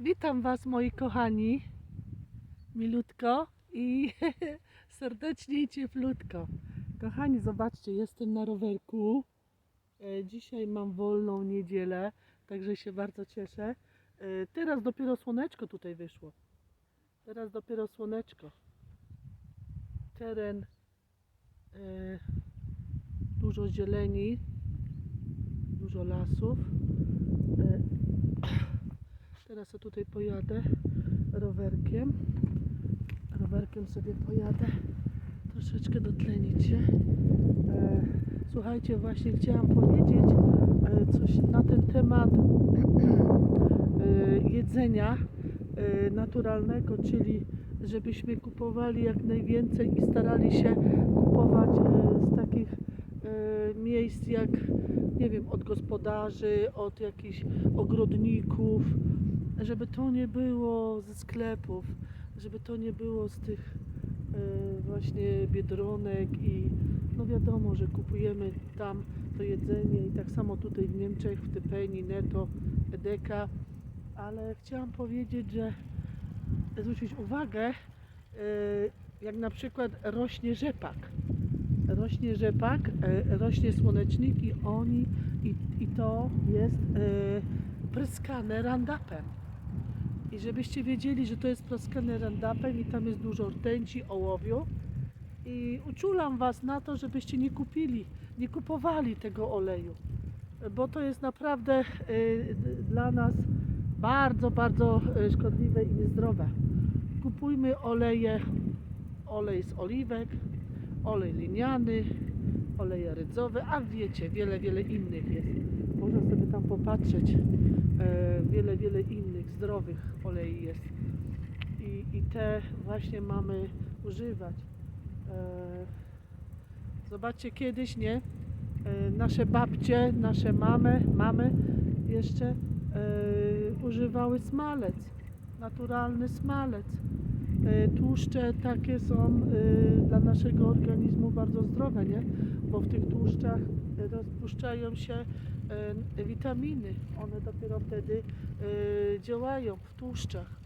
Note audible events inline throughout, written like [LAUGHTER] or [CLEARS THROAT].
Witam Was moi kochani, milutko i [LAUGHS] serdecznie i cieplutko. Kochani, zobaczcie, jestem na rowerku. E, Dzisiaj mam wolną niedzielę, także się bardzo cieszę. E, Teraz dopiero słoneczko tutaj wyszło. Teraz dopiero słoneczko. Teren, e, dużo zieleni, dużo lasów. Teraz ja tutaj pojadę rowerkiem. Rowerkiem sobie pojadę. Troszeczkę dotlenić się. E, słuchajcie, właśnie chciałam powiedzieć e, coś na ten temat [CLEARS THROAT] e, jedzenia naturalnego, czyli żebyśmy kupowali jak najwięcej i starali się kupować z takich miejsc jak, nie wiem, od gospodarzy, od jakichś ogrodników, żeby to nie było ze sklepów, żeby to nie było z tych e, właśnie biedronek i no wiadomo, że kupujemy tam to jedzenie i tak samo tutaj w Niemczech, w Typeni, Netto, Edeka, ale chciałam powiedzieć, że zwrócić uwagę, e, jak na przykład rośnie rzepak. Rośnie rzepak, e, rośnie słonecznik i oni, i, i to jest e, pryskane randapem. I żebyście wiedzieli, że to jest pryskane randapem i tam jest dużo rtęci, ołowiu. I uczulam Was na to, żebyście nie kupili, nie kupowali tego oleju. Bo to jest naprawdę d- dla nas bardzo, bardzo e, szkodliwe i niezdrowe. Kupujmy oleje, olej z oliwek, olej liniany, oleje rydzowe, a wiecie, wiele, wiele innych jest. Można sobie tam popatrzeć. E, wiele, wiele innych zdrowych olei jest. I, I te właśnie mamy używać. E, zobaczcie kiedyś, nie? E, nasze babcie, nasze mamy, mamy jeszcze używały smalec, naturalny smalec. Tłuszcze takie są dla naszego organizmu bardzo zdrowe, nie? Bo w tych tłuszczach rozpuszczają się witaminy. One dopiero wtedy e, działają w tłuszczach.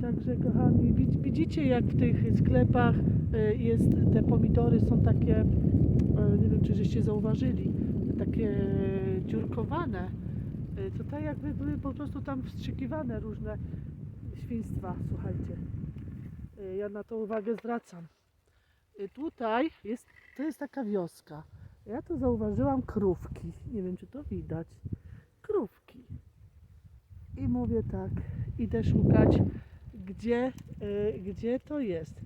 Także kochani, widz- widzicie jak w tych sklepach e, jest, te pomidory są takie, nie wiem czy żeście zauważyli, takie dziurkowane. To tak jakby były po prostu tam wstrzykiwane różne świństwa, słuchajcie. Ja na to uwagę zwracam. Tutaj jest, to jest taka wioska. Ja tu zauważyłam krówki. Nie wiem, czy to widać. Krówki. I mówię tak, idę szukać, gdzie, e, gdzie to jest.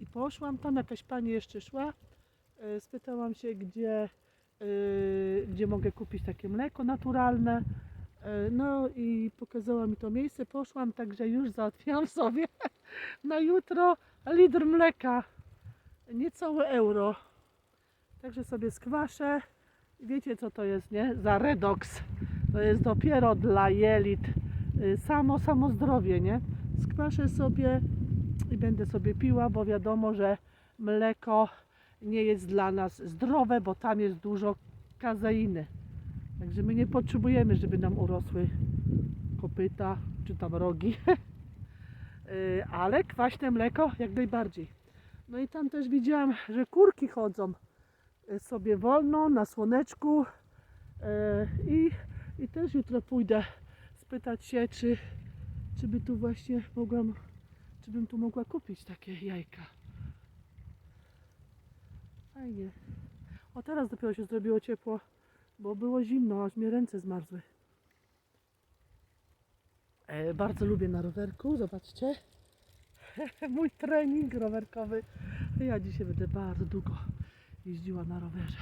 I poszłam tam, jakaś pani jeszcze szła. E, spytałam się, gdzie, e, gdzie mogę kupić takie mleko naturalne. E, No i pokazała mi to miejsce. Poszłam, także już załatwiłam [LAUGHS] sobie na jutro litr mleka. Niecałe euro. Także sobie skwaszę. Wiecie co to jest, nie? Za redoks. To jest dopiero dla jelit. Y, Samo, samo zdrowie, nie? Skwaszę sobie i będę sobie piła, bo wiadomo, że mleko nie jest dla nas zdrowe, bo tam jest dużo kazeiny. Także my nie potrzebujemy, żeby nam urosły kopyta czy tam rogi. [LAUGHS] Y, Ale kwaśne mleko jak najbardziej. No i tam też widziałam, że kurki chodzą sobie wolno na słoneczku y, i, i też jutro pójdę spytać się, czy, czy by tu właśnie mogłam, czy bym tu mogła kupić takie jajka. Fajnie. O teraz dopiero się zrobiło ciepło, bo było zimno, aż mnie ręce zmarzły. E, bardzo lubię na rowerku, zobaczcie. [LAUGHS] Mój trening rowerkowy. Ja dzisiaj będę bardzo długo jeździła na rowerze.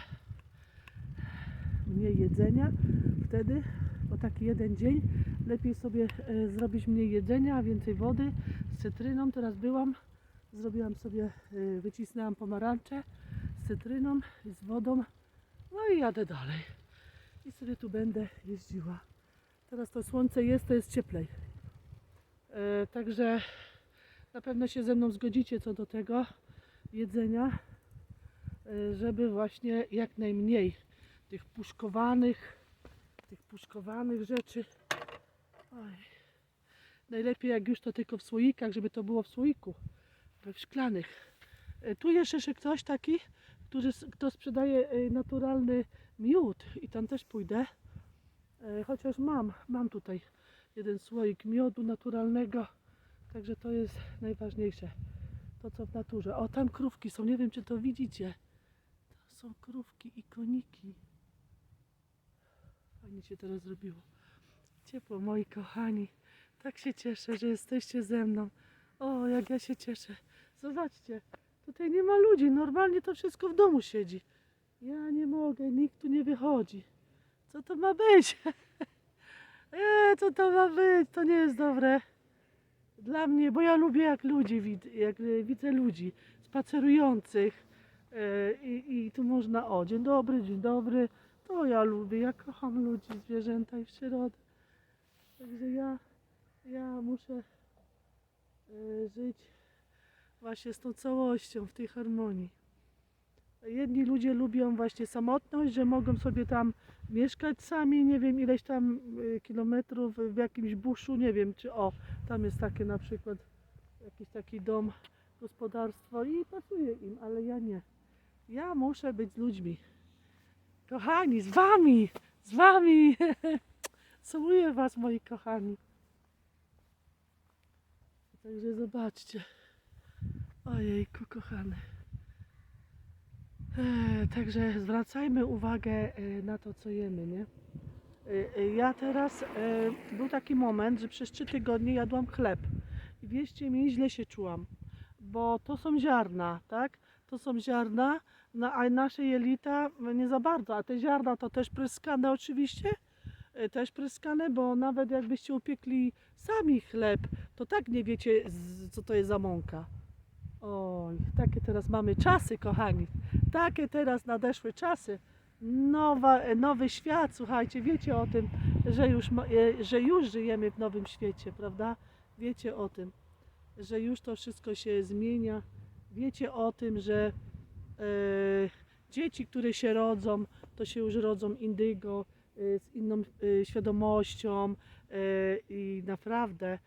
Mniej jedzenia, wtedy, bo taki jeden dzień, lepiej sobie e, zrobić mniej jedzenia, więcej wody z cytryną. Teraz byłam, zrobiłam sobie, e, wycisnęłam pomarańcze z cytryną i z wodą. No i jadę dalej. I sobie tu będę jeździła. Teraz to słońce jest, to jest cieplej. E, także na pewno się ze mną zgodzicie co do tego jedzenia, żeby właśnie jak najmniej tych puszkowanych tych puszkowanych rzeczy. Oj. Najlepiej jak już to tylko w słoikach, żeby to było w słoiku, w szklanych. E, Tu jest jeszcze ktoś taki, który, kto sprzedaje e, naturalny miód i tam też pójdę. Chociaż mam, mam tutaj jeden słoik miodu naturalnego, także to jest najważniejsze. To co w naturze. O, tam krówki są, nie wiem czy to widzicie. Są krówki i koniki. Fajnie się teraz zrobiło. Ciepło, moi kochani. Tak się cieszę, że jesteście ze mną. O, jak ja się cieszę. Zobaczcie, tutaj nie ma ludzi. Normalnie to wszystko w domu siedzi. Ja nie mogę, nikt tu nie wychodzi. Co to ma być? Eee, [LAUGHS] co to ma być? To nie jest dobre. Dla mnie, bo ja lubię jak ludzi, jak e, widzę ludzi spacerujących e, i tu można, o, dzień dobry, dzień dobry. To ja lubię, ja kocham ludzi, zwierzęta i przyrodę. Także ja, ja muszę e, żyć właśnie z tą całością, w tej harmonii. Jedni ludzie lubią właśnie samotność, że mogą sobie tam mieszkać sami, nie wiem ileś tam y, kilometrów w jakimś buszu, nie wiem czy o, tam jest takie na przykład jakiś taki dom, gospodarstwo i pasuje im, ale ja nie. Ja muszę być z ludźmi. Kochani, z wami, z wami. [LAUGHS] Całuję was moi kochani. Także zobaczcie. Ojejku kochany. E, Także zwracajmy uwagę e, na to, co jemy, nie? E, Ja teraz, był taki moment, że przez trzy tygodnie jadłam chleb. I wierzcie mi, źle się czułam, bo to są ziarna, tak? To są ziarna, no, a nasze jelita no, nie za bardzo, a te ziarna to też pryskane oczywiście, e, też pryskane, bo nawet jakbyście upiekli sami chleb, to tak nie wiecie, co to jest za mąka. Oj, takie teraz mamy czasy, kochani. Takie teraz nadeszły czasy. Nowa, e, nowy świat, słuchajcie, wiecie o tym, że już, e, że już żyjemy w nowym świecie, prawda? Wiecie o tym, że już to wszystko się zmienia. Wiecie o tym, że e, dzieci, które się rodzą, to się już rodzą indygo, e, z inną e, świadomością i naprawdę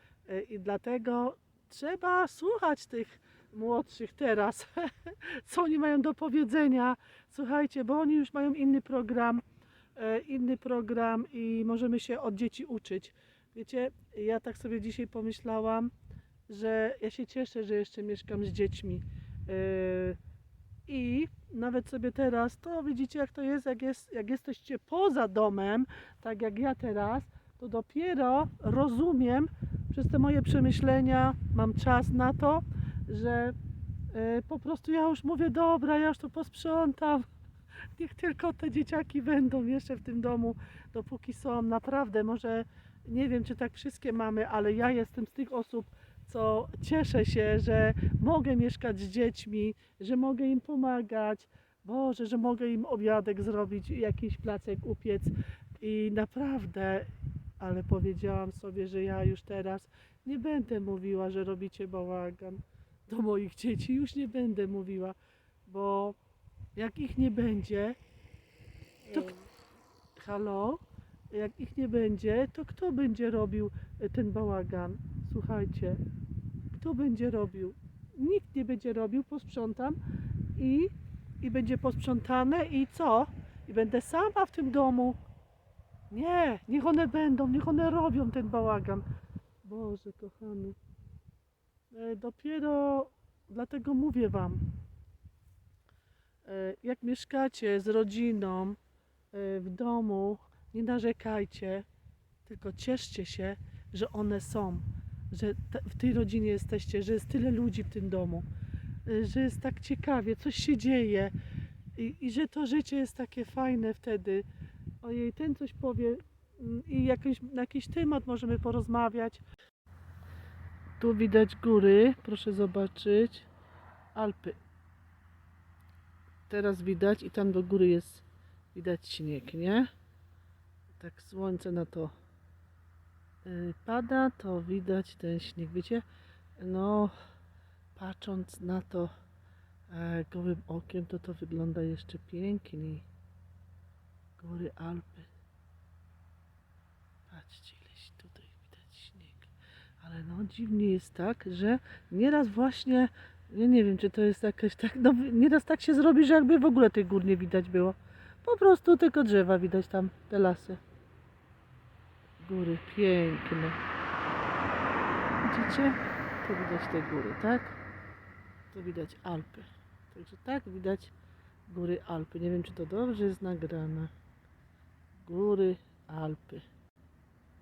i dlatego trzeba słuchać tych młodszych teraz, [LAUGHS] co oni mają do powiedzenia. Słuchajcie, bo oni już mają inny program, inny program i możemy się od dzieci uczyć. Wiecie, ja tak sobie dzisiaj pomyślałam, że ja się cieszę, że jeszcze mieszkam z dziećmi. E, I nawet sobie teraz, to widzicie jak to jest, jak, jest, jak jesteście poza domem, tak jak ja teraz, to dopiero rozumiem przez te moje przemyślenia, mam czas na to, że e, po prostu ja już mówię, dobra, ja już to posprzątam. [LAUGHS] Niech tylko te dzieciaki będą jeszcze w tym domu, dopóki są. Naprawdę, może nie wiem, czy tak wszystkie mamy, ale ja jestem z tych osób, co cieszę się, że mogę mieszkać z dziećmi, że mogę im pomagać. Boże, że mogę im obiadek zrobić, jakiś placek upiec i naprawdę, ale powiedziałam sobie, że ja już teraz nie będę mówiła, że robicie bałagan do moich dzieci, już nie będę mówiła, bo jak ich nie będzie, to halo, jak ich nie będzie, to kto będzie robił e, ten bałagan? Słuchajcie, kto będzie robił? Nikt nie będzie robił, posprzątam i, i będzie posprzątane i co? I będę sama w tym domu. Nie, niech one będą, niech one robią ten bałagan. Boże kochany. E, Dopiero dlatego mówię Wam, e, jak mieszkacie z rodziną e, w domu, nie narzekajcie, tylko cieszcie się, że one są, że w tej rodzinie jesteście, że jest tyle ludzi w tym domu, e, że jest tak ciekawie, coś się dzieje i, i że to życie jest takie fajne wtedy. Ojej, ten coś powie mm, i jakiś, na jakiś temat możemy porozmawiać. Tu widać góry, proszę zobaczyć. Alpy. Teraz widać i tam do góry jest widać śnieg, nie? Tak słońce na to y, pada, to widać ten śnieg. Wiecie? No, patrząc na to e, gołym okiem, to to wygląda jeszcze piękniej. Góry Alpy. Patrzcie, ileś tutaj widać śnieg. Ale no dziwnie jest tak, że nieraz właśnie, ja nie wiem, czy to jest jakaś tak, no nieraz tak się zrobi, że jakby w ogóle tych gór nie widać było. Po prostu tylko drzewa widać tam, te lasy. Góry piękne. Widzicie? Tu widać te góry, tak? Tu widać Alpy. Także tak widać góry Alpy. Nie wiem, czy to dobrze jest nagrane. Góry Alpy.